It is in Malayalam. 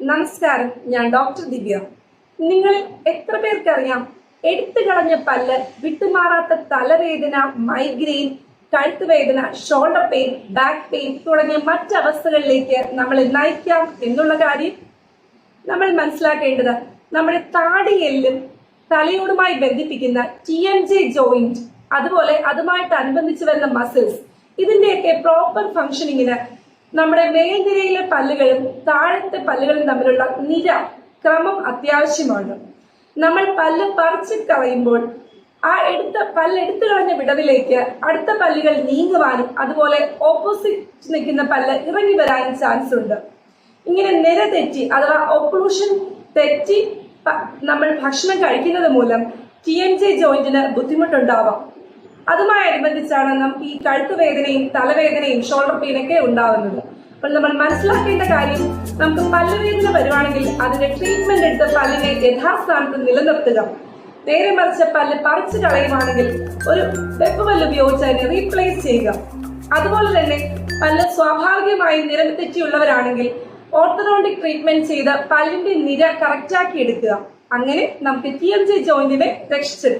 നമസ്കാരം ഞാൻ ഡോക്ടർ ദിവ്യ. നിങ്ങൾ എത്ര പേർക്കറിയാം എടുത്തു കളഞ്ഞ പല്ല് വിട്ടുമാറാത്ത തലവേദന മൈഗ്രെയിൻ കഴുത്ത് വേദന ഷോൾഡർ പെയിൻ ബാക്ക് പെയിൻ തുടങ്ങിയ മറ്റവസ്ഥകളിലേക്ക് നമ്മൾ നയിക്കാം എന്നുള്ള കാര്യം നമ്മൾ മനസ്സിലാക്കേണ്ടത് നമ്മുടെ താടിയെല്ലും തലയോടുമായി ബന്ധിപ്പിക്കുന്ന ടി എം ജെ ജോയിന്റ് അതുപോലെ അതുമായിട്ട് അനുബന്ധിച്ച് വരുന്ന മസിൽസ് ഇതിന്റെയൊക്കെ പ്രോപ്പർ ഫങ്ഷനിങ്ങിന് നമ്മുടെ മേൽനിരയിലെ പല്ലുകളും താഴത്തെ പല്ലുകളും തമ്മിലുള്ള നിര ക്രമം അത്യാവശ്യമാണ്. നമ്മൾ പല്ല് പറിച്ച് കളയുമ്പോൾ ആ എടുത്ത പല്ല് എടുത്തു കളഞ്ഞ വിടവിലേക്ക് അടുത്ത പല്ലുകൾ നീങ്ങുവാനും അതുപോലെ ഓപ്പോസിറ്റ് നിൽക്കുന്ന പല്ല് ഇറങ്ങി വരാനും ചാൻസ് ഉണ്ട്. ഇങ്ങനെ നിര തെറ്റി അഥവാ ഒക്ലൂഷൻ തെറ്റി നമ്മൾ ഭക്ഷണം കഴിക്കുന്നത് മൂലം ടി എൻ ജെ ജോയിന്റിന് ബുദ്ധിമുട്ടുണ്ടാവാം. അതുമായി അനുബന്ധിച്ചാണ് നമുക്ക് ഈ കഴുത്ത് വേദനയും തലവേദനയും ഷോൾഡർ പെയിനൊക്കെ ഉണ്ടാവുന്നത്. അപ്പോൾ നമ്മൾ മനസ്സിലാക്കേണ്ട കാര്യം നമുക്ക് പല്ലുവേദന വരുവാണെങ്കിൽ അതിന്റെ ട്രീറ്റ്മെന്റ് എടുത്ത് പല്ലിനെ യഥാസ്ഥാനത്ത് നിലനിർത്തുക. നേരെ മറിച്ച് പല്ല് പറിച്ചു കളയുവാണെങ്കിൽ ഒരു വെപ്പ് പല്ല് ഉപയോഗിച്ച് അതിനെ റീപ്ലേസ് ചെയ്യുക. അതുപോലെ തന്നെ പല്ല് സ്വാഭാവികമായി നിരതെറ്റിയുള്ളവരാണെങ്കിൽ ഓർത്തഡോണ്ടിക് ട്രീറ്റ്മെന്റ് ചെയ്ത് പല്ലിന്റെ നിര കറക്റ്റാക്കി എടുക്കുക. അങ്ങനെ നമുക്ക് ടി എം ജെ ജോയിന്റിനെ രക്ഷിച്ചെടുക്കാം.